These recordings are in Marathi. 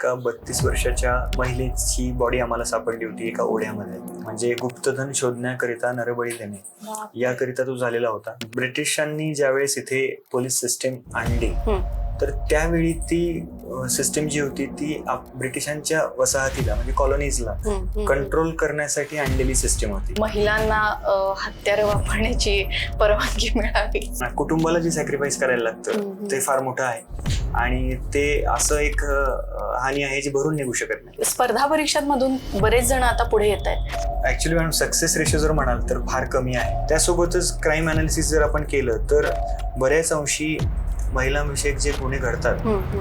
एका बत्तीस वर्षाच्या महिलेची बॉडी आम्हाला सापडली होती एका ओढ्यामध्ये. म्हणजे गुप्तधन शोधण्याकरिता नरबळी देणे. याकरिता तो झालेला होता. ब्रिटिशांनी ज्यावेळेस इथे पोलीस सिस्टीम आणली. तर त्यावेळी ती सिस्टीम जी होती ती ब्रिटिशांच्या वसाहतीला म्हणजे कॉलनीजला. कंट्रोल करण्यासाठी आणलेली सिस्टीम होती. महिलांना हत्यारं वापरण्याची परवानगी मिळावी. कुटुंबाला जे सॅक्रिफाईस करायला लागतं. ते फार मोठं आहे. आणि ते असं एक हानी आहे जी भरून निघू शकत नाही. स्पर्धा परीक्षांमधून बरेच जण आता पुढे येत आहेत. ऍक्च्युली मॅडम सक्सेस रेशो जर म्हणाल तर फार कमी आहे. त्यासोबतच क्राईम अनालिसिस जर आपण केलं तर बऱ्याच अंशी महिलांविषयक जे गुन्हे घडतात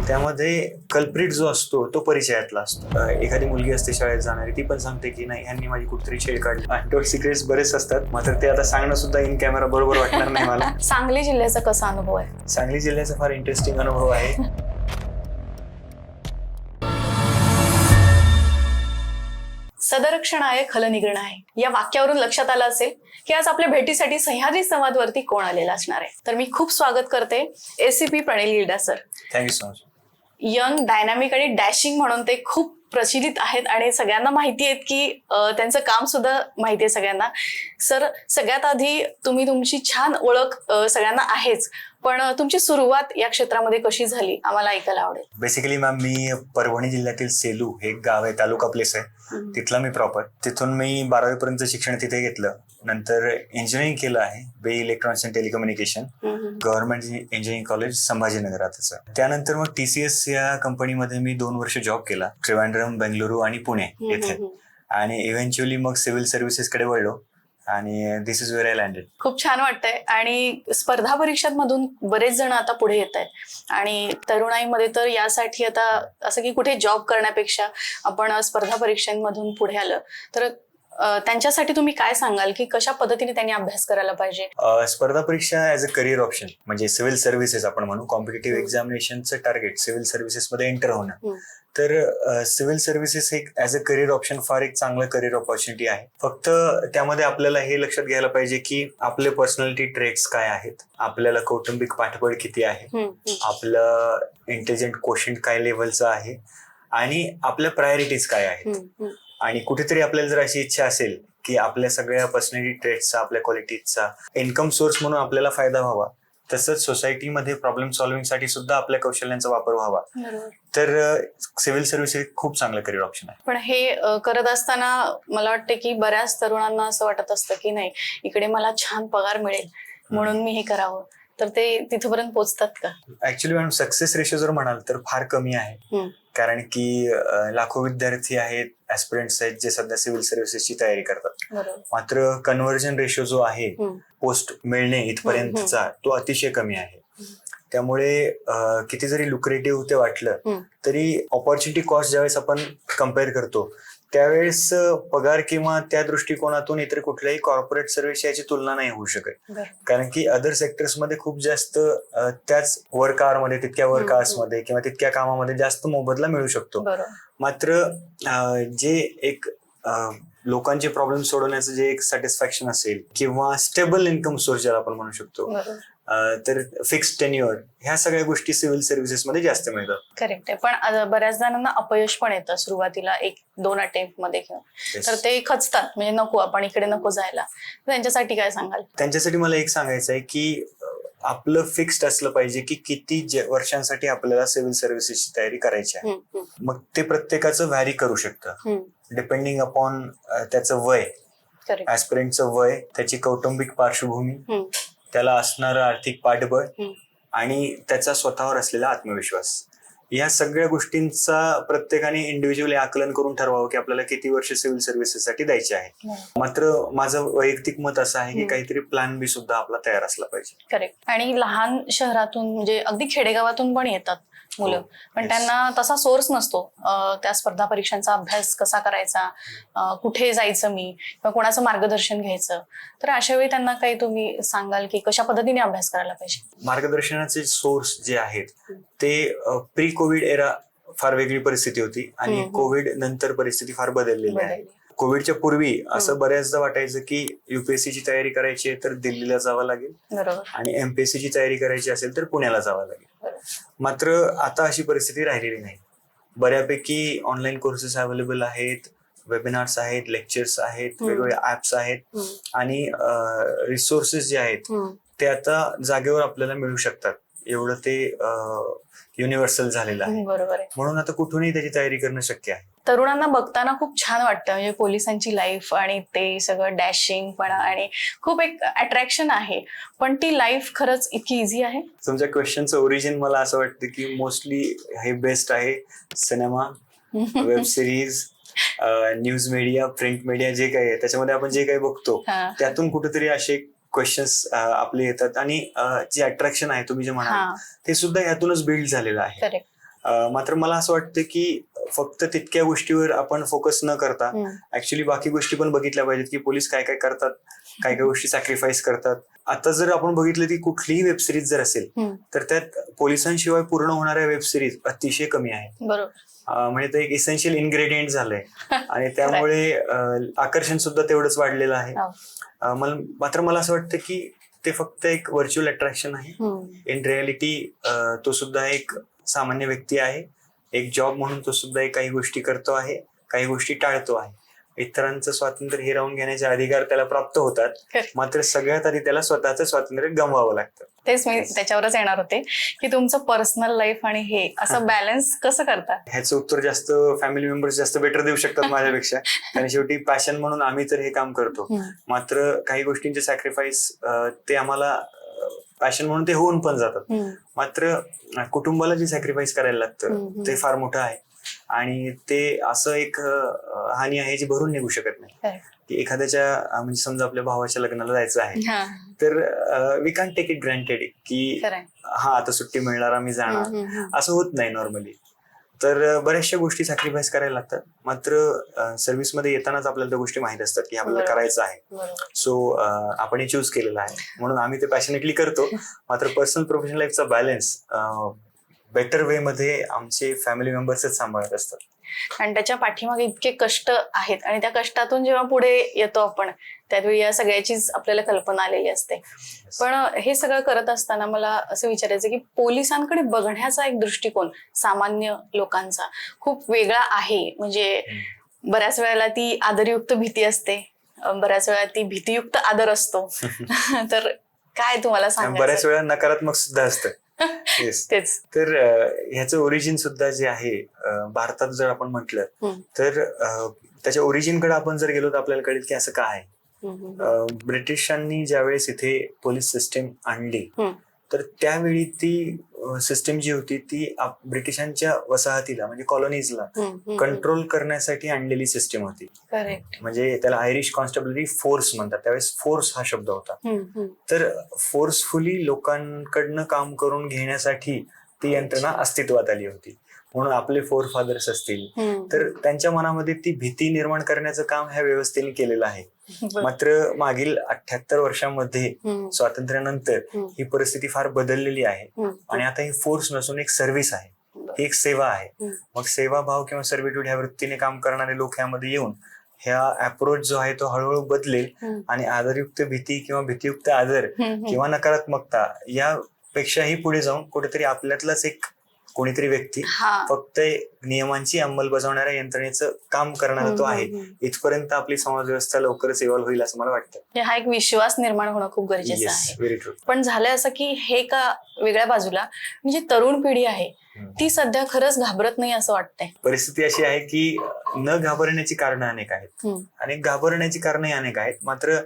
त्यामध्ये कल्प्रिट जो असतो तो परिचयातला असतो. एखादी मुलगी असते शाळेत जाणारी ती पण सांगते की नाही ह्यांनी माझी कुठतरी छेड काढली. अनटोल्ड सिक्रेट्स बरेच असतात. मात्र ते आता सांगणं सुद्धा इन कॅमेरा बरोबर वाटणार नाही मला. सांगली जिल्ह्याचा कसा अनुभव आहे? सांगली जिल्ह्याचा फार इंटरेस्टिंग अनुभव आहे. सदरक्षण आहे खलनिग्रहण आहे. या वाक्यावरून लक्षात आलं असेल की आज आपल्या भेटीसाठी सह्याद्री संवादवरती कोण आलेला असणार आहे? तर मी खूप स्वागत करते ACP Pranil Gilda sir. Thank you so much young dynamic आणि डॅशिंग म्हणून ते खूप प्रचलित आहेत आणि सगळ्यांना माहिती आहेत की त्यांचं काम सुद्धा माहिती आहे सगळ्यांना. सर सगळ्यात आधी तुम्ही तुमची छान ओळख सगळ्यांना आहेच. पण तुमची सुरुवात या क्षेत्रामध्ये कशी झाली? आम्हाला ऐकायला आवडेल. बेसिकली मॅम मी परभणी जिल्ह्यातील सेलू हे गाव आहे तालुका प्लेस आहे. तिथला मी प्रॉपर तिथून मी बारावी पर्यंत शिक्षण तिथे घेतलं. नंतर इंजिनिअरिंग केलं आहे BE electronics and telecommunication government engineering college संभाजीनगरातच त्यानंतर मग टीसीएस या कंपनीमध्ये मी दोन वर्ष जॉब केला. त्रिवेंद्रम बेंगलुरू आणि पुणे येथे. आणि इव्हेंच्युअली मग सिव्हिल सर्व्हिसेस कडे वळलो. आणि this is where I landed खूप छान वाटतंय. आणि स्पर्धा परीक्षांमधून बरेच जण आता पुढे येत आहेत आणि तरुणाईमध्ये तर यासाठी आता असं की कुठे जॉब करण्यापेक्षा आपण स्पर्धा परीक्षांमधून पुढे आलं. तर त्यांच्यासाठी तुम्ही काय सांगाल? की कशा पद्धतीने त्यांनी अभ्यास करायला पाहिजे? स्पर्धा परीक्षा ऍज अ करिअर ऑप्शन म्हणजे सिव्हिल सर्व्हिसेस आपण म्हणू कॉम्पिटेटिव्ह. एक्झामिनेशनचं टार्गेट सिव्हिल सर्व्हिसेसमध्ये एंटर होणं. तर सिव्हिल सर्व्हिसेस एक ऍज अ करिअर ऑप्शन फार एक चांगलं करिअर ऑपॉर्च्युनिटी आहे. फक्त त्यामध्ये आपल्याला हे लक्षात घ्यायला पाहिजे की आपले पर्सनॅलिटी ट्रेट्स काय आहेत? आपल्याला कौटुंबिक पाठबळ किती आहे. आपलं इंटेलिजंट क्वेश्चन काय लेवलचं आहे? आणि आपल्या प्रायोरिटीज काय आहेत. आणि कुठेतरी आपल्याला जर अशी इच्छा असेल की आपल्या सगळ्या पर्सनॅलिटी ट्रेट्सचा आपल्या क्वालिटीजचा इन्कम सोर्स म्हणून आपल्याला फायदा व्हावा तसंच सोसायटीमध्ये प्रॉब्लेम सॉल्व्हिंगसाठी सुद्धा आपल्या कौशल्यांचा वापर व्हावा. तर सिव्हिल सर्व्हिस हे खूप चांगलं करिअर ऑप्शन आहे. पण हे करत असताना मला वाटतं की बऱ्याच तरुणांना असं वाटत असतं की नाही इकडे मला छान पगार मिळेल म्हणून मी हे करावं. तर ते तिथपर्यंत पोहोचतात का? ऍक्च्युली मॅडम सक्सेस रेशो जर म्हणाल तर फार कमी आहे. कारण की लाखो विद्यार्थी आहेत ऍस्पिरंट्स आहेत जे सध्या सिव्हिल सर्व्हिसेसची तयारी करतात. मात्र कन्व्हर्जन रेशो जो आहे. पोस्ट मिळणे इथपर्यंतचा तो अतिशय कमी आहे. त्यामुळे किती जरी लुक्रेटिव्ह ते वाटलं. तरी ऑपॉर्च्युनिटी कॉस्ट ज्यावेळेस आपण कंपेअर करतो त्यावेळेस पगार किंवा त्या दृष्टिकोनातून इतर कुठल्याही कॉर्पोरेट सर्व्हिस याची तुलना नाही होऊ शकत. कारण की अदर सेक्टर्समध्ये खूप जास्त त्याच वर्कमध्ये तितक्या वर्क हम्म. मध्ये किंवा तितक्या कामामध्ये जास्त मोबदला मिळू शकतो. मात्र जे एक लोकांचे प्रॉब्लेम सोडवण्याचं जे एक सॅटिस्फॅक्शन असेल किंवा स्टेबल इन्कम सोर्स ज्याला आपण म्हणू शकतो तर फिक्स टेन्युअर ह्या सगळ्या गोष्टी सिव्हिल सर्व्हिसेस मध्ये जास्त मिळतात. करेक्ट आहे. पण बऱ्याच जणांना अपयश पण येतं. सुरुवातीला एक दोन अटेम्प्टमध्ये किंवा तर ते खचतात. म्हणजे नको आपण इकडे नको जायला. तर त्यांच्यासाठी काय सांगाल? त्यांच्यासाठी मला एक सांगायचं आहे की आपलं फिक्स्ड असलं पाहिजे की किती वर्षांसाठी आपल्याला सिव्हिल सर्व्हिसेसची तयारी करायची आहे. मग ते प्रत्येकाचं व्हॅरी करू शकतं. डिपेंडिंग अपॉन त्याचं वय. ऍस्पिरंटचं वय त्याची कौटुंबिक पार्श्वभूमी. त्याला असणारं आर्थिक पाठबळ. आणि त्याचा स्वतःवर असलेला आत्मविश्वास या सगळ्या गोष्टींचा प्रत्येकाने इंडिव्हिज्युअली आकलन करून ठरवावं की आपल्याला किती वर्ष सिव्हिल सर्व्हिसेससाठी द्यायचे आहे बरोबर. मात्र माझं वैयक्तिक मत असं आहे की. काहीतरी प्लॅन बी सुद्धा आपला तयार असला पाहिजे करेक्ट आणि लहान शहरातून म्हणजे अगदी खेडेगावातून पण येतात मुलं हो. पण. त्यांना तसा सोर्स नसतो त्या स्पर्धा परीक्षांचा अभ्यास कसा करायचा कुठे जायचं मी किंवा कोणाचं मार्गदर्शन घ्यायचं तर अशा वेळी त्यांना काही तुम्ही सांगाल की कशा पद्धतीने अभ्यास करायला पाहिजे मार्गदर्शनाचे सोर्स जे आहेत. ते प्री कोविड एरा फार वेगळी परिस्थिती होती आणि. कोविड नंतर परिस्थिती फार बदललेली आहे. कोविडच्या पूर्वी असं. बऱ्याचदा वाटायचं की युपीएससी ची तयारी करायची आहे तर दिल्लीला जावं लागेल आणि एमपीएससी ची तयारी करायची असेल तर पुण्याला जावं लागेल. मात्र आता अशी परिस्थिती राहिलेली नाही बऱ्यापैकी ऑनलाईन कोर्सेस अवेलेबल आहेत वेबिनार्स आहेत लेक्चर्स आहेत. वेगवेगळे ऍप्स आहेत आणि रिसोर्सेस जे आहेत. ते आता जागेवर आपल्याला मिळू शकतात एवढं ते युनिव्हर्सल झालेलं आहे. बरोबर आहे. म्हणून आता कुठूनही त्याची तयारी करणं शक्य आहे. तरुणांना बघताना खूप छान वाटतं म्हणजे पोलिसांची लाईफ आणि ते सगळं डॅशिंग पण आणि खूप एक अट्रॅक्शन आहे. पण ती लाईफ खरंच इतकी इझी आहे? तुमच्या क्वेश्चनचं ओरिजिन मला असं वाटतं की मोस्टली हे बेस्ट आहे cinema web series news media print media जे काही आहे त्याच्यामध्ये आपण जे काही बघतो. त्यातून कुठेतरी असे क्वेश्चन्स आपले येतात. आणि जे अट्रॅक्शन आहे तुम्ही जे म्हणाल ते सुद्धा यातूनच बिल्ड झालेलं आहे. मात्र मला असं वाटतं की फक्त तितक्या गोष्टीवर आपण फोकस न करता ऍक्च्युली बाकी गोष्टी पण बघितल्या पाहिजेत की पोलीस काय काय करतात काय काय गोष्टी सॅक्रिफाईस करतात. आता जर आपण बघितलं की कुठलीही वेब सिरीज जर असेल तर त्यात पोलिसांशिवाय पूर्ण होणाऱ्या वेब सिरीज अतिशय कमी आहेत. म्हणजे ते एक इसेन्शियल इन्ग्रेडियंट झालंय. आणि त्यामुळे आकर्षण सुद्धा तेवढंच वाढलेलं आहे. हो. मला मात्र मला असं वाटतं की ते फक्त एक व्हर्च्युअल अट्रॅक्शन आहे. इन रियालिटी तो सुद्धा एक सामान्य व्यक्ती आहे. एक जॉब म्हणून तो सुद्धा काही गोष्टी करतो आहे काही गोष्टी टाळतो आहे. इतरांचं स्वातंत्र्य हिरावून घेण्याचे अधिकार त्याला प्राप्त होतात. मात्र सगळ्यात आधी त्याला स्वतःचं स्वातंत्र्य गमवावं लागतं. तेच मी त्याच्यावरच येणार होते की तुमचं पर्सनल लाईफ आणि हे असं बॅलन्स कसं करता? ह्याचं उत्तर जास्त फॅमिली मेंबर्स जास्त बेटर देऊ शकतात माझ्यापेक्षा. कारण शेवटी पॅशन म्हणून आम्ही तर हे काम करतो. मात्र काही गोष्टींचे सॅक्रिफाईस ते आम्हाला पॅशन म्हणून ते होऊन पण जातात. मात्र कुटुंबाला जे सॅक्रिफाईस करायला लागतं. ते फार मोठं आहे आणि ते असं एक हानी आहे जी भरून निघू शकत नाही. की एखाद्याच्या म्हणजे समजा आपल्या भावाच्या लग्नाला जायचं आहे तर we can take it granted की हा आता सुट्टी मिळणार आम्ही जाणार. असं होत नाही नॉर्मली तर बऱ्याचशा गोष्टी सॅक्रिफाईस करायला लागतात. मात्र सर्व्हिसमध्ये येतानाच आपल्याला त्या गोष्टी माहीत असतात की आपल्याला. करायचं आहे. सो आपण हे चूज केलेलं आहे. म्हणून आम्ही ते पॅशनेटली करतो. मात्र पर्सनल प्रोफेशनल लाईफचा बॅलन्स बेटर वे मध्ये आमचे फॅमिली मेंबर्सच सांभाळत असतात. आणि त्याच्या पाठीमागे इतके कष्ट आहेत आणि त्या कष्टातून जेव्हा पुढे येतो आपण त्यावेळी या सगळ्याचीच आपल्याला कल्पना आलेली असते. पण हे सगळं करत असताना मला असं विचारायचं की पोलिसांकडे बघण्याचा एक दृष्टिकोन सामान्य लोकांचा खूप वेगळा आहे. म्हणजे बऱ्याच वेळेला ती आदरयुक्त भीती असते. बऱ्याच वेळा ती भीतीयुक्त आदर असतो. तर काय तुम्हाला बऱ्याच सांगायचं? वेळा नकारात्मक सुद्धा असतं. तेच. तर ह्याचं ओरिजिन सुद्धा जे आहे भारतात जर आपण म्हटलं. तर त्याच्या ओरिजिनकडे आपण जर गेलो तर आपल्याला कळेल की असं काय आहे. ब्रिटिशांनी ज्यावेळेस इथे पोलीस सिस्टीम आणली. तर त्यावेळी ती सिस्टीम जी होती ती ब्रिटिशांच्या वसाहतीला म्हणजे कॉलनीजला. कंट्रोल करण्यासाठी आणलेली सिस्टीम होती म्हणजे त्याला आयरिश कॉन्स्टेबलरी फोर्स म्हणतात त्यावेळेस फोर्स हा शब्द होता. तर फोर्सफुली लोकांकडनं काम करून घेण्यासाठी ती यंत्रणा अस्तित्वात आली होती म्हणून आपले फोर फादर्स असतील. तर त्यांच्या मनामध्ये ती भीती निर्माण करण्याचं काम ह्या व्यवस्थेने केलेलं आहे. मात्र मागील अठ्याहत्तर वर्षांमध्ये स्वातंत्र्यानंतर ही परिस्थिती फार बदललेली आहे. आणि आता ही फोर्स नसून एक सर्व्हिस आहे. ही एक सेवा आहे. मग सेवाभाव किंवा सर्व्हिट्यूड ह्या वृत्तीने काम करणारे लोक ह्यामध्ये येऊन ह्या अप्रोच जो आहे तो हळूहळू बदलेल. आणि आदरयुक्त भीती किंवा भीतीयुक्त आदर. किंवा नकारात्मकता यापेक्षाही पुढे जाऊन कुठेतरी आपल्यातलाच एक कोणीतरी व्यक्ती हा. फक्त नियमांची अंमलबजावणाऱ्या यंत्रणेचं काम करणारा तो आहे. हम्म, हम्म. इथपर्यंत आपली समाज व्यवस्था लवकरच इव्हॉल्व्ह होईल असं मला वाटतं. म्हणजे हा एक विश्वास निर्माण होणं खूप गरजेचं आहे. व्हेरी ट्रू पण झालंय असं की हे का वेगळ्या बाजूला म्हणजे तरुण पिढी आहे ती सध्या खरंच घाबरत नाही असं वाटतंय. परिस्थिती अशी आहे की न घाबरण्याची कारणं अनेक आहेत. आणि घाबरण्याची कारणंही अनेक आहेत. मात्र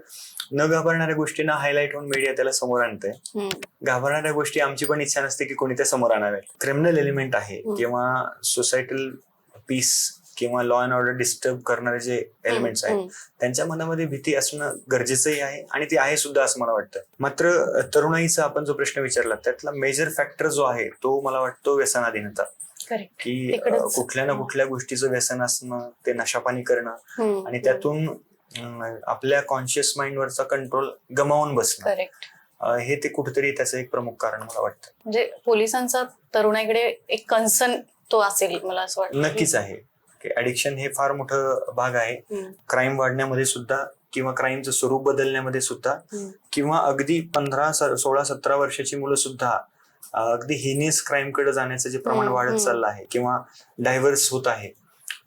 न घाबरणाऱ्या गोष्टींना हायलाईट होऊन मीडिया त्याला समोर आणते हम्म, घाबरणाऱ्या गोष्टी आमची पण इच्छा नसते की कोणी त्या समोर आणाव्यात. क्रिमिनल एलिमेंट आहे. किंवा सोसायटल पीस किंवा लॉ अँड ऑर्डर डिस्टर्ब करणारे जे एलिमेंट्स आहेत त्यांच्या मनामध्ये भीती असणं गरजेचंही आहे आणि ती आहे सुद्धा असं मला वाटतं. मात्र तरुणाईचा आपण जो प्रश्न विचारला त्यातला मेजर फॅक्टर जो आहे तो मला वाटतो व्यसनाधीनता. की. कुठल्या ना कुठल्या गोष्टीचं व्यसन असणं ते नशापाणी करणं आणि त्यातून आपल्या कॉन्शियस माइंडवरचा कंट्रोल गमावून बसणं. हे ते कुठेतरी त्याचं एक प्रमुख कारण मला वाटतं. म्हणजे पोलिसांचा तरुणाईकडे एक कन्सर्न तो असेल मला असं वाटतं. नक्कीच आहे. ऍडिक्शन हे फार मोठं भाग आहे. क्राईम वाढण्यामध्ये सुद्धा किंवा क्राईमचं स्वरूप बदलण्यामध्ये सुद्धा किंवा अगदी पंधरा सोळा सतरा वर्षाची मुलं सुद्धा अगदी हिनियस क्राईमकडे जाण्याचं जे प्रमाण वाढत. चाललं आहे किंवा डायव्हर्स होत आहे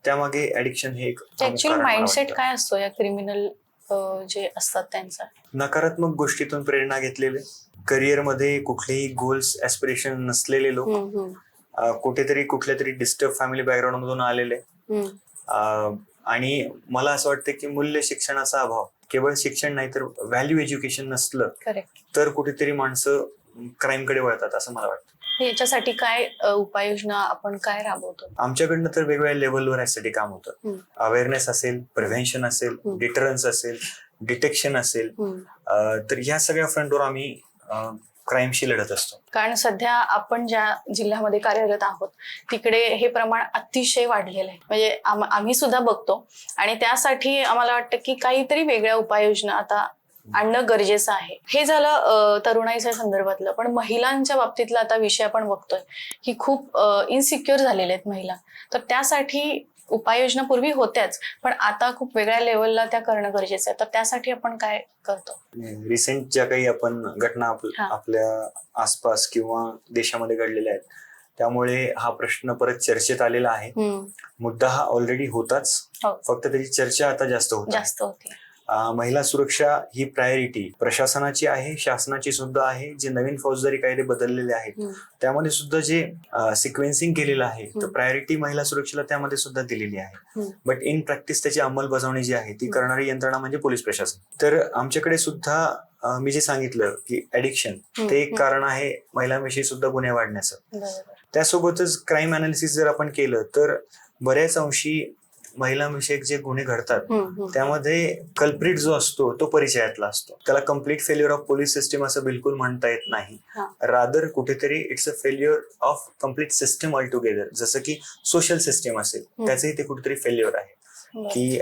त्यामागे ऍडिक्शन हे एक माइंडसेट. काय असतो या क्रिमिनल जे असतात त्यांचा? नकारात्मक गोष्टीतून प्रेरणा घेतलेले करिअरमध्ये कुठलेही गोल्स ऍस्पिरेशन नसलेले लोक कुठेतरी कुठल्या तरी डिस्टर्ब फॅमिली बॅकग्राऊंड मधून आलेले. आणि मला असं वाटतं की मूल्य शिक्षणाचा अभाव केवळ शिक्षण नाही तर व्हॅल्यू एज्युकेशन नसलं तर कुठेतरी माणसं क्राईमकडे वळतात असं मला वाटतं. याच्यासाठी काय उपाययोजना आपण काय राबवतो? आमच्याकडनं तर वेगवेगळ्या लेवलवर यासाठी काम होतं. अवेअरनेस असेल प्रिव्हेन्शन असेल. डिटरन्स असेल डिटेक्शन असेल. तर ह्या सगळ्या फ्रंटवर आम्ही क्राईमशी लढत असतो. कारण सध्या आपण ज्या जिल्ह्यामध्ये कार्यरत आहोत तिकडे हे प्रमाण अतिशय वाढलेलं आहे. म्हणजे आम- आम्ही सुद्धा बघतो. आणि त्यासाठी आम्हाला वाटतं की काहीतरी वेगळ्या उपाययोजना आता आणणं गरजेचं आहे. हे झालं तरुणाईच्या संदर्भातलं. पण महिलांच्या बाबतीतला आता विषय आपण बघतोय की खूप इनसिक्युअर झालेले आहेत महिला. तर त्यासाठी उपाययोजना पूर्वी होत्याच पण आता खूप वेगळ्या लेवलला त्या करणं गरजेचं आहे तर त्यासाठी आपण काय करतो रिसेंट ज्या काही आपण घटना आप-. आपल्या आसपास किंवा देशामध्ये घडलेल्या आहेत त्यामुळे हा प्रश्न परत चर्चेत आलेला आहे मुद्दा हा ऑलरेडी होताच हो. फक्त त्याची चर्चा आता जास्त होत. जास्त होते महिला सुरक्षा ही प्रायोरिटी प्रशासनाची आहे शासनाची सुद्धा आहे जे नवीन फौजदारी कायदे बदललेले आहेत त्यामध्ये सुद्धा जे सिक्वेन्सिंग केलेलं आहे तर. प्रायोरिटी महिला सुरक्षेला त्यामध्ये सुद्धा दिलेली आहे. बट इन प्रॅक्टिस त्याची अंमलबजावणी जी आहे ती. करणारी यंत्रणा म्हणजे पोलीस प्रशासन तर आमच्याकडे सुद्धा मी जे सांगितलं की ऍडिक्शन ते एक. कारण आहे महिलांविषयी सुद्धा गुन्हे वाढण्याचं त्यासोबतच क्राईम अनालिसिस जर आपण केलं तर बऱ्याच अंशी महिलांविषयक जे गुन्हे घडतात. त्यामध्ये कल्प्रिट जो असतो तो परिचयातला असतो त्याला complete failure of police system असं बिलकुल म्हणता येत नाही. रादर कुठेतरी it's a failure of complete system all together जसं की सोशल सिस्टम असेल. त्याचंही ते कुठेतरी फेल्युअर आहे. की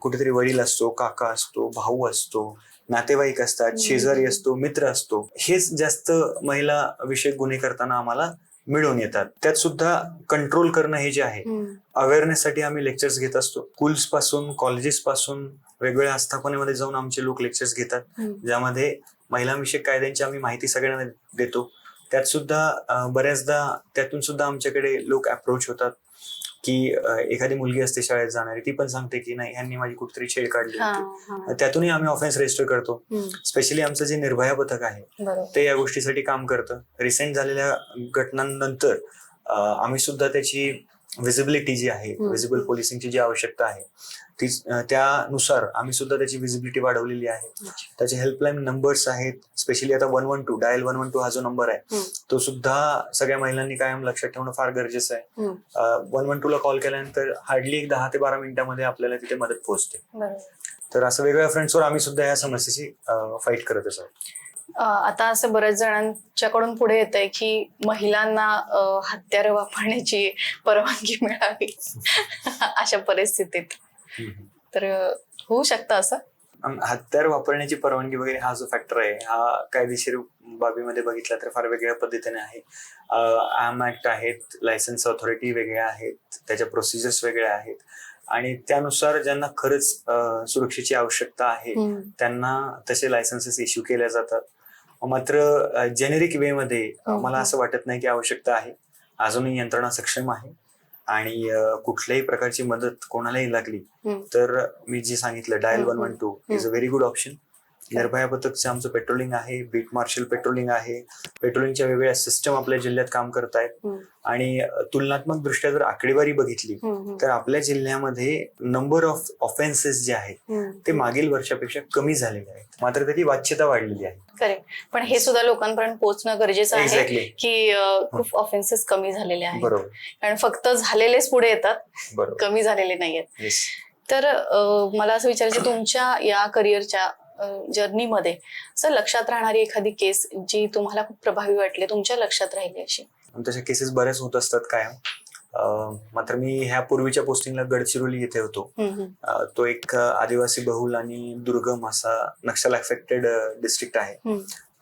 कुठेतरी वडील असतो काका असतो भाऊ असतो नातेवाईक असतात. शेजारी असतो मित्र असतो हेच जास्त महिला विषयक गुन्हे करताना आम्हाला मिळून येतात. त्यात सुद्धा कंट्रोल करणं हे जे आहे हम्म, अवेअरनेससाठी आम्ही लेक्चर्स घेत असतो. स्कूल्सपासून कॉलेजेस पासून वेगवेगळ्या आस्थापनेमध्ये जाऊन आमचे लोक लेक्चर्स घेतात. ज्यामध्ये महिलांविषयक कायद्यांची आम्ही माहिती सगळ्यांना देतो. त्यात सुद्धा बऱ्याचदा त्यातून सुद्धा आमच्याकडे लोक अप्रोच होतात. की एखादी मुलगी असते शाळेत जाणारी ती पण सांगते की नाही ह्यांनी माझी कुठेतरी छेड काढली होती. त्यातूनही आम्ही ऑफेन्स रजिस्टर करतो. स्पेशली आमचं जे निर्भया पथक आहे ते या गोष्टीसाठी काम करतं. रिसेंट झालेल्या घटनांनंतर आम्ही सुद्धा त्याची विजिबिलिटी जी आहे. विजिबल पोलिसिंगची जी आवश्यकता आहे ती त्यानुसार आम्ही सुद्धा त्याची विजिबिलिटी वाढवलेली आहे. त्याचे हेल्पलाईन नंबर्स आहेत स्पेशली आता one one two dial one one two हा जो नंबर आहे. तो सुद्धा सगळ्या महिलांनी कायम लक्षात ठेवणं फार गरजेचं आहे वन वन टू ला कॉल केल्यानंतर हार्डली एक दहा ते बारा मिनिटांमध्ये आपल्याला तिथे मदत पोहोचते तर असं वेगवेगळ्या फ्रंट्सवर आम्ही सुद्धा या समस्येची फाईट करत असतो आता असं बऱ्याच जणांच्याकडून पुढे येत आहे की महिलांना हत्यारं वापरण्याची परवानगी मिळावी अशा परिस्थितीत. तर होऊ शकतं असं? हत्यार वापरण्याची परवानगी वगैरे हा जो फॅक्टर आहे हा कायदेशीर बाबीमध्ये बघितला तर फार वेगळ्या पद्धतीने आहे. आम ऍक्ट आहेत लायसन्स ऑथॉरिटी वेगळ्या आहेत त्याच्या प्रोसिजर्स वेगळ्या आहेत. आणि त्यानुसार ज्यांना खरंच सुरक्षेची आवश्यकता आहे त्यांना तसे लायसन्सेस इश्यू केल्या जातात. मात्र जेनेरिक वे मध्ये अ, हम्म. मला असं वाटत नाही की आवश्यकता आहे. अजूनही यंत्रणा सक्षम आहे. आणि कुठल्याही प्रकारची मदत कोणालाही लागली. तर मी जे सांगितलं dial one one two is a very good option Nirbhaya पथकचं आमचं पेट्रोलिंग आहे बीट मार्शल पेट्रोलिंग आहे. पेट्रोलिंगच्या वेगवेगळ्या सिस्टम आपल्या जिल्ह्यात काम करत आहेत. आणि तुलनात्मक दृष्ट्या जर आकडेवारी बघितली तर आपल्या जिल्ह्यामध्ये नंबर ऑफ ऑफेन्सेस जे आहेत. ते मागील वर्षापेक्षा कमी झालेले आहेत. मात्र त्याची वाच्यता वाढलेली आहे. करेक्ट पण हे सुद्धा लोकांपर्यंत पोहोचणं गरजेचं आहे की खूप ऑफेन्सेस कमी झालेले आहेत. बरोबर. कारण फक्त झालेलेच पुढे येतात कमी झालेले नाहीयेत. तर मला असं विचारायचं तुमच्या या करिअरच्या जर्नीमध्ये असं लक्षात राहणारी एखादी केस जी तुम्हाला खूप प्रभावी वाटली तुमच्या लक्षात राहिली अशी? तशा केसेस बऱ्याच होत असतात कायम. अं, मात्र मी ह्या पूर्वीच्या पोस्टिंगला गडचिरोली येथे होतो. तो एक आदिवासी बहुल आणि दुर्गम असा नक्षल अफेक्टेड डिस्ट्रिक्ट आहे.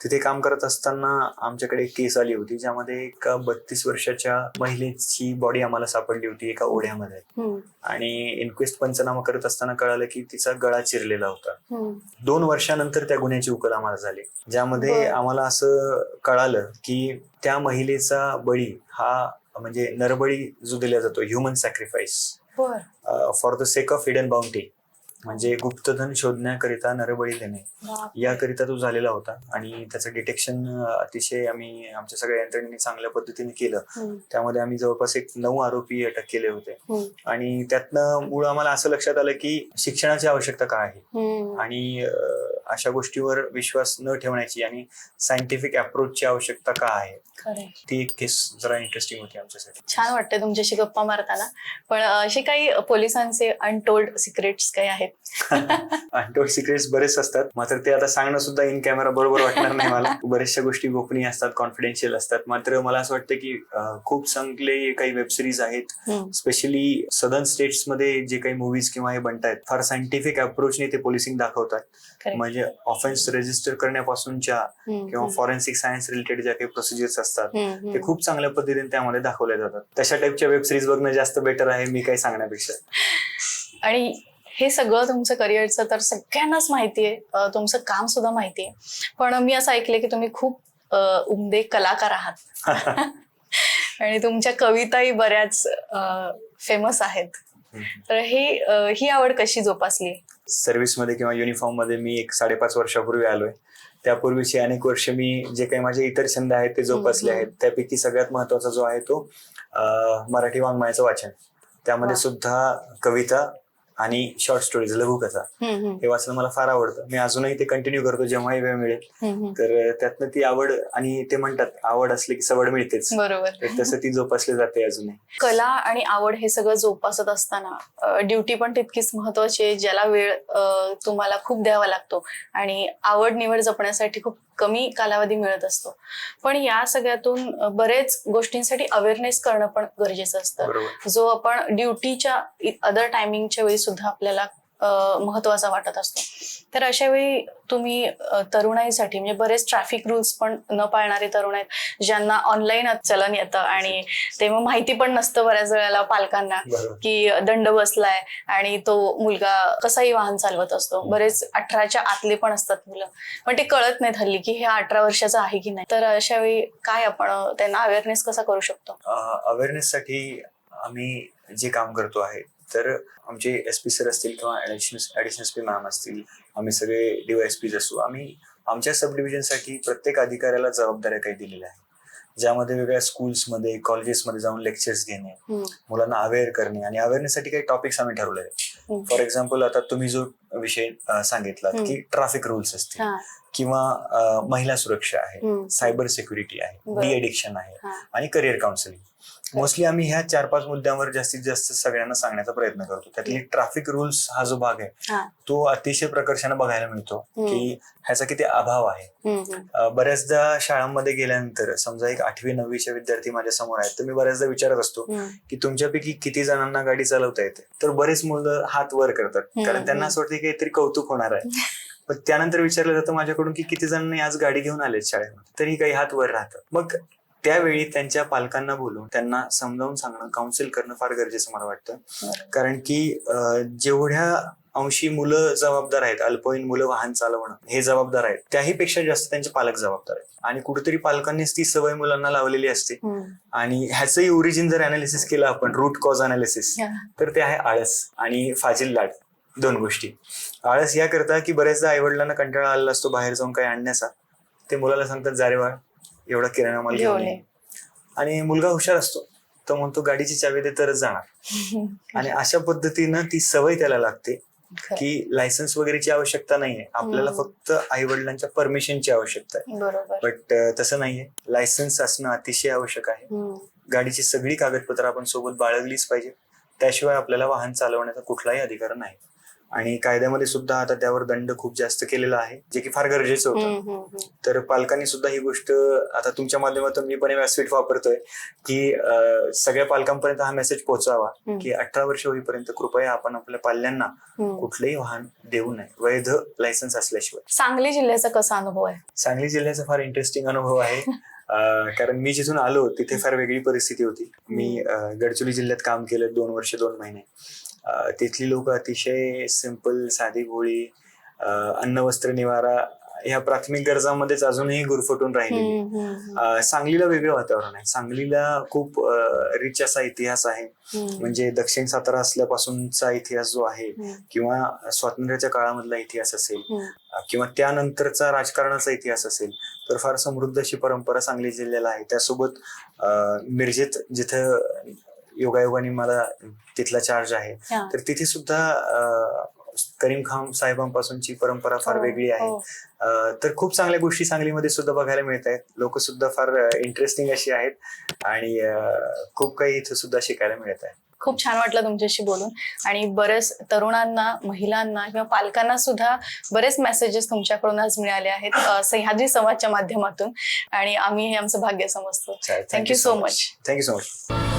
तिथे काम करत असताना आमच्याकडे एक केस आली होती ज्यामध्ये एका बत्तीस वर्षाच्या महिलेची बॉडी आम्हाला सापडली होती एका ओढ्यामध्ये. हम्म, आणि इन्क्वेस्ट पंचनामा करत असताना कळालं की तिचा गळा चिरलेला होता. हम्म. दोन वर्षानंतर त्या गुन्ह्याची उकल आम्हाला झाली. ज्यामध्ये. आम्हाला असं कळालं की त्या महिलेचा बळी हा म्हणजे नरबळी जो दिला जातो human sacrifice for the sake of hidden bounty म्हणजे गुप्तधन शोधण्याकरिता नरबळी देणे. याकरिता तो झालेला होता आणि त्याचं डिटेक्शन अतिशय आम्ही आमच्या सगळ्या यंत्रणेने चांगल्या पद्धतीने केलं. हम्म, त्यामध्ये आम्ही जवळपास एक नऊ आरोपी अटक केले होते. हम्म, आणि त्यातनं मुळ आम्हाला असं लक्षात आलं की शिक्षणाची आवश्यकता काय आहे? हम्म. आणि अशा गोष्टीवर विश्वास न ठेवण्याची आणि सायंटिफिक अप्रोचची आवश्यकता का आहे. ती एक केस जरा इंटरेस्टिंग होती आमच्यासाठी. छान वाटतं तुमच्याशी गप्पा मारताना. पण असे काही पोलिसांचे अनटोल्ड सिक्रेट्स काही आहेत? अनटोल्ड सिक्रेट्स बरेच असतात. मात्र ते आता सांगणं सुद्धा इन कॅमेरा बरोबर वाटणार नाही मला. बऱ्याचशा गोष्टी गोपनीय असतात कॉन्फिडेन्शियल असतात. मात्र मला असं वाटतं की खूप चांगले काही वेब सिरीज आहेत. स्पेशली सदर्न स्टेट्समध्ये जे काही मूवीज किंवा हे बनतायत फार सायंटिफिक अप्रोचने ते पोलिसिंग दाखवतात. म्हणजे ऑफेन्स रेजिस्टर करण्यापासूनच्या किंवा फॉरेन्सिक सायन्स रिलेटेड ज्या काही प्रोसिजर्स असतात. ते खूप चांगल्या पद्धतीने त्यामध्ये दाखवल्या जातात. तशा टाईपच्या वेब सिरीज बघणं जास्त बेटर आहे मी काही सांगण्यापेक्षा. आणि हे सगळं तुमचं करिअरचं तर सगळ्यांनाच माहिती आहे. तुमचं काम सुद्धा माहिती आहे. पण मी असं ऐकलंय की तुम्ही खूप उमदे कलाकार आहात. आणि तुमच्या कविताही बऱ्याच फेमस आहेत. तर हे ही आवड कशी जोपासली? सर्व्हिसमध्ये किंवा युनिफॉर्ममध्ये मी एक साडेपाच वर्षापूर्वी आलोय. त्यापूर्वीचे अनेक वर्ष मी जे काही माझे इतर छंद आहेत ते जोपासले. आहेत. त्यापैकी सगळ्यात महत्त्वाचा जो आहे तो मराठी वाङ्मयाचं वाचन. त्यामध्ये. सुद्धा कविता आणि शॉर्ट स्टोरीज लघुकथा हे वाचणं मला फार आवडतं. मी अजूनही ते कंटिन्यू करतो जेव्हाही वेळ मिळेल. तर त्यातनं ती आवड आणि ते म्हणतात आवड असली की सवड मिळतेच. बरोबर. तसं ती जोपासली जाते अजूनही. कला आणि आवड हे सगळं जोपासत असताना ड्युटी पण तितकीच महत्वाची आहे ज्याला वेळ तुम्हाला खूप द्यावा लागतो. आणि आवड निवड जपण्यासाठी खूप कमी कालावधी मिळत असतो. पण या सगळ्यातून बरेच गोष्टींसाठी अवेअरनेस करणं पण गरजेचं असतं. जो आपण ड्युटीच्या अदर टायमिंगच्या वेळी सुद्धा आपल्याला महत्त्वाचा वाटत असतो. तर अशा वेळी तुम्ही तरुणाईसाठी म्हणजे बरेच ट्रॅफिक रूल्स पण न पाळणारे तरुण आहेत ज्यांना ऑनलाईन चलन येतं आणि ते मग माहिती पण नसतं बऱ्याच वेळेला पालकांना की दंड बसलाय आणि तो मुलगा कसाही वाहन चालवत असतो. बरेच अठराच्या आतले पण असतात मुलं. पण ते कळत नाहीत हल्ली की हे अठरा वर्षाचं आहे की नाही. तर अशा वेळी काय आपण त्यांना अवेअरनेस कसा करू शकतो? अवेअरनेस साठी आम्ही जे काम करतो आहे तर आमचे एस पी सर असतील किंवा ऍडिशनल एस पी मॅम असतील आम्ही सगळे डीवायएसपीज असू आम्ही आमच्या सब डिव्हिजनसाठी प्रत्येक अधिकाऱ्याला जबाबदाऱ्या काही दिलेल्या आहेत ज्यामध्ये वेगळ्या स्कूल्समध्ये कॉलेजेसमध्ये जाऊन लेक्चर्स घेणे हम्म, मुलांना अवेअर करणे आणि अवेअरनेससाठी काही टॉपिक्स आम्ही ठरवले आहेत. फॉर एक्झाम्पल आता तुम्ही जो विषय सांगितला. की ट्रॅफिक रूल्स असतील हा, किंवा महिला सुरक्षा आहे. सायबर सिक्युरिटी आहे. डी एडिक्शन आहे हा. आणि करिअर काउन्सिलिंग मोस्टली आम्ही ह्या चार पाच मुद्द्यांवर जास्तीत जास्त सगळ्यांना सांगण्याचा प्रयत्न करतो. त्यातली ट्रॅफिक रूल्स हा जो भाग आहे. तो अतिशय प्रकर्षाने बघायला मिळतो. की ह्याचा किती अभाव आहे. बऱ्याचदा शाळांमध्ये गेल्यानंतर समजा एक आठवी नववीचे विद्यार्थी माझ्यासमोर आहेत तर मी बऱ्याचदा विचारत असतो. की तुमच्यापैकी किती जणांना गाडी चालवता येते? तर बरेच मुलं हात वर करतात. कारण त्यांना असं वाटतं काहीतरी कौतुक होणार आहे. पण त्यानंतर विचारलं जातं माझ्याकडून की किती जणांनी आज गाडी घेऊन आलेत शाळेमध्ये? तरी काही हात वर राहतात. मग त्यावेळी त्यांच्या पालकांना बोलून त्यांना समजावून सांगणं काउन्सिल करणं फार गरजेचं मला वाटतं. कारण की जेवढ्या अंशी मुलं जबाबदार आहेत अल्पवयीन मुलं वाहन चालवणं हे जबाबदार आहेत त्याही पेक्षा जास्त त्यांचे पालक जबाबदार आहेत आणि कुठेतरी पालकांनीच ती सवय मुलांना लावलेली असते हम्म. आणि ह्याचंही ओरिजिन जर अनालिसिस केलं आपण रूट कॉज अनालिसिस हा. तर ते आहे आळस आणि फाजील लाड दोन गोष्टी आळस या करता की बऱ्याचदा आईवडिलांना कंटाळा आलेला असतो बाहेर जाऊन काही आणण्याचा ते मुलाला सांगतात जारे बाळ एवढा किराणा माल घेऊन घेऊन ये." ये. आणि मुलगा हुशार असतो तो म्हणतो गाडीची चावी दे तरच जाणार आणि अशा पद्धतीनं ती सवय त्याला लागते. की लायसन्स वगैरेची आवश्यकता नाहीये आपल्याला. फक्त आई वडिलांच्या परमिशनची आवश्यकता आहे बरोबर बट तसं नाहीये लायसन्स असणं अतिशय आवश्यक आहे. गाडीची सगळी कागदपत्र आपण सोबत बाळगलीच पाहिजे त्याशिवाय आपल्याला वाहन चालवण्याचा कुठलाही अधिकार नाही आणि कायद्यामध्ये सुद्धा आता त्यावर दंड खूप जास्त केलेला आहे जे की फार गरजेचं होतं. तर पालकांनी सुद्धा ही गोष्ट आता तुमच्या माध्यमातून मी पण व्यासपीठ वापरतोय की सगळ्या पालकांपर्यंत हा मेसेज पोहोचावा. की अठरा वर्ष होईपर्यंत कृपया आपण आपल्या पाल्यांना. कुठलंही वाहन देऊ नये. वैध लायसन्स असल्याशिवाय. सांगली जिल्ह्याचा कसा अनुभव आहे? सांगली जिल्ह्याचा फार इंटरेस्टिंग अनुभव आहे. कारण मी जिथून आलो तिथे फार वेगळी परिस्थिती होती. मी गडचिरोली जिल्ह्यात काम केलं दोन वर्ष दोन महिने. तिथली लोक अतिशय सिंपल साधी अं, अन्न वस्त्र निवारा ह्या प्राथमिक गरजांमध्येच अजूनही गुरफटून राहिलेली अं, सांगलीला वेगळं वातावरण आहे. सांगलीला खूप रिच असा इतिहास आहे. म्हणजे दक्षिण सातारा असल्यापासूनचा इतिहास जो आहे किंवा स्वातंत्र्याच्या काळामधला इतिहास असेल. किंवा त्यानंतरचा राजकारणाचा इतिहास असेल तर फार समृद्ध अशी परंपरा सांगली जिल्ह्याला आहे. त्यासोबत मिरजेत जिथं योगायोगाने मला तिथला चार्ज आहे. हा. तर तिथे सुद्धा अं, करीम खान साहेबांपासूनची परंपरा फार हो, वेगळी आहे. हो. अं, तर खूप चांगल्या गोष्टी सांगलीमध्ये सुद्धा बघायला मिळत आहेत. लोक सुद्धा फार इंटरेस्टिंग अशी आहेत. आणि अं, खूप काही इथं सुद्धा शिकायला मिळत आहे. खूप छान वाटलं तुमच्याशी बोलून. आणि बरेच तरुणांना महिलांना किंवा पालकांना सुद्धा बरेच मेसेजेस तुमच्याकडून आज मिळाले आहेत. अ, सह्याद्री संवादच्या माध्यमातून. आणि आम्ही हे आमचं भाग्य समजतो. Thank you so much thank you so much